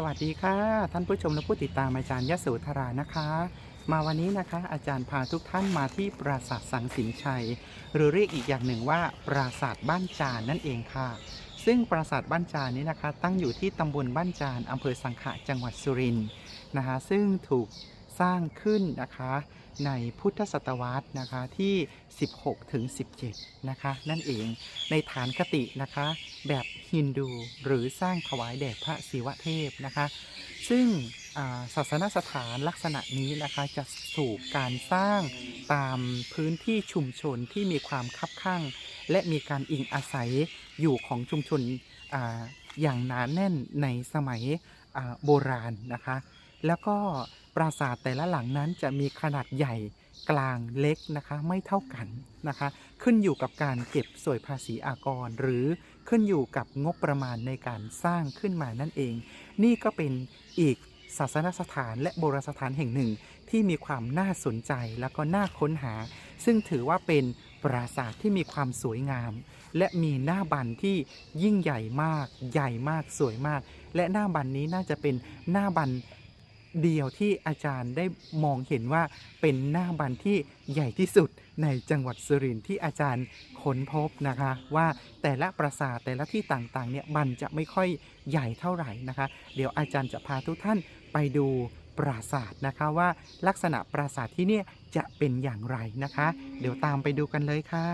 สวัสดีค่ะ ท่านผู้ชมและผู้ติดตามอาจารย์ยโสธรานะคะ มาวันนี้นะคะ อาจารย์พาทุกท่านมาที่ปราสาทสังสินชัย หรือเรียกอีกอย่างหนึ่งว่า ปราสาทบ้านจานนั่นเองค่ะ ซึ่งปราสาทบ้านจานนี้นะคะ ตั้งอยู่ที่ตำบลบ้านจานอำเภอสังขะจังหวัดสุรินทร์นะคะ ซึ่งถูก สร้างขึ้นนะคะในพุทธศตวรรษนะคะที่ 16 ถึง 17 นะคะ นั่นเองในฐานคตินะคะ แบบฮินดูหรือสร้างถวายแด่พระศิวะเทพนะคะ ซึ่งศาสนสถานลักษณะนี้นะคะจะถูกการสร้างตามพื้นที่ชุมชนที่มีความคับข้าง และมีการอิงอาศัยอยู่ของชุมชนออย่างหนาแน่นในสมัย โบราณนะคะ แล้วก็ปราสาทแต่ละหลังนั้นจะมีขนาดใหญ่กลางเล็กนะคะไม่เท่ากันนะคะ ขึ้นอยู่กับการเก็บสวยภาษีอากร หรือขึ้นอยู่กับงบประมาณในการสร้างขึ้นมานั่นเอง นี่ก็เป็นอีกศาสนสถานและโบราณสถานแห่งหนึ่ง ที่มีความน่าสนใจแล้วก็น่าค้นหา ซึ่งถือว่าเป็นปราสาทที่มีความสวยงาม และมีหน้าบันที่ยิ่งใหญ่มาก ใหญ่มากสวยมาก และหน้าบันนี้น่าจะเป็นหน้าบันเดียวที่อาจารย์ได้มองเห็นว่าเป็นหน้าบันที่ใหญ่ที่สุดในจังหวัดสุรินทร์ที่อาจารย์ค้นพบนะคะ ว่าแต่ละปราสาทแต่ละที่ต่างๆเนี่ยบันจะไม่ค่อยใหญ่เท่าไหร่นะคะ เดี๋ยวอาจารย์จะพาทุกท่านไปดูปราสาทนะคะว่าลักษณะปราสาทที่เนี่ยจะเป็นอย่างไรนะคะ เดี๋ยวตามไปดูกันเลยค่ะ